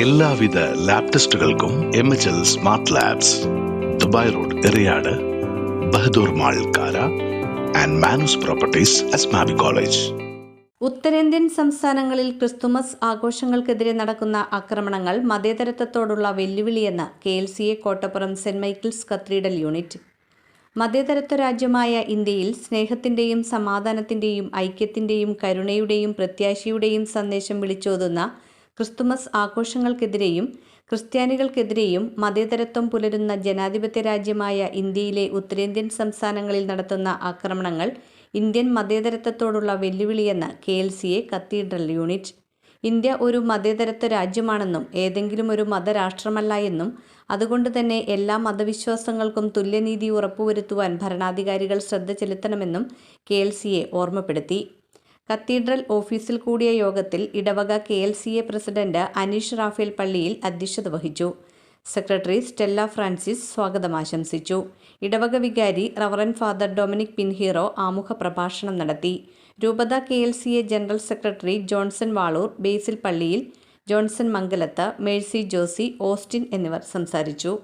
എല്ലാവിധ lab ടെസ്റ്റുകൾക്കും M H L smart labs Dubai road Eriyad Bahadur mall Kara and Manoos properties Asmabi college ഉത്തരേന്ത്യൻ സംസ്ഥാനങ്ങളിൽ Christmas ആഘോഷങ്ങൾക്കെതിരെ നടക്കുന്ന ആക്രമണങ്ങൾ മതേതരത്വത്തോടുള്ള വെല്ലുവിളിയെന്ന് K L C A Kottappuram saint Michael's cathedral unit. മതേതരത്വ രാജ്യമായ ഇന്ത്യയിൽ സ്നേഹത്തിന്റെയും സമാധാനത്തിന്റെയും ഐക്യത്തിന്റെയും കരുണയുടെയും പ്രത്യാശയുടെയും സന്ദേശം വിളിച്ചോതുന്ന ക്രിസ്തുമസ് ആഘോഷങ്ങൾക്കെതിരെയും ക്രിസ്ത്യാനികൾക്കെതിരെയും മതേതരത്വം പുലരുന്ന ജനാധിപത്യ രാജ്യമായ ഇന്ത്യയിലെ ഉത്തരേന്ത്യൻ സംസ്ഥാനങ്ങളിൽ നടത്തുന്ന ആക്രമണങ്ങൾ ഇന്ത്യൻ മതേതരത്വത്തോടുള്ള വെല്ലുവിളിയെന്ന് K L C A cathedral unit. India ഒരു മതേതരത്വ രാജ്യമാണെന്നും ഏതെങ്കിലും ഒരു മതരാഷ്ട്രമല്ല എന്നും അതുകൊണ്ട് തന്നെ എല്ലാ മതവിശ്വാസങ്ങൾക്കും തുല്യനീതി ഉറപ്പുവരുത്തുവാൻ ഭരണാധികാരികൾ ശ്രദ്ധ ചെലുത്തണമെന്നും കെ എൽ സി എ ഓർമ്മപ്പെടുത്തി. കത്തീഡ്രൽ ഓഫീസിൽ കൂടിയ യോഗത്തിൽ ഇടവക K L C A president Aneesh Raphael പള്ളിയിൽ അധ്യക്ഷത വഹിച്ചു. സെക്രട്ടറി സ്റ്റെല്ല ഫ്രാൻസിസ് സ്വാഗതം ആശംസിച്ചു. ഇടവക വികാരി റവറൻ ഫാദർ ഡൊമിനിക് പിൻഹീറോ ആമുഖ പ്രഭാഷണം നടത്തി. രൂപത K L C A general secretary Johnson Valoor Basil പള്ളിയിൽ Johnson Mangalath Mercy Josy Austin എന്നിവർ സംസാരിച്ചു.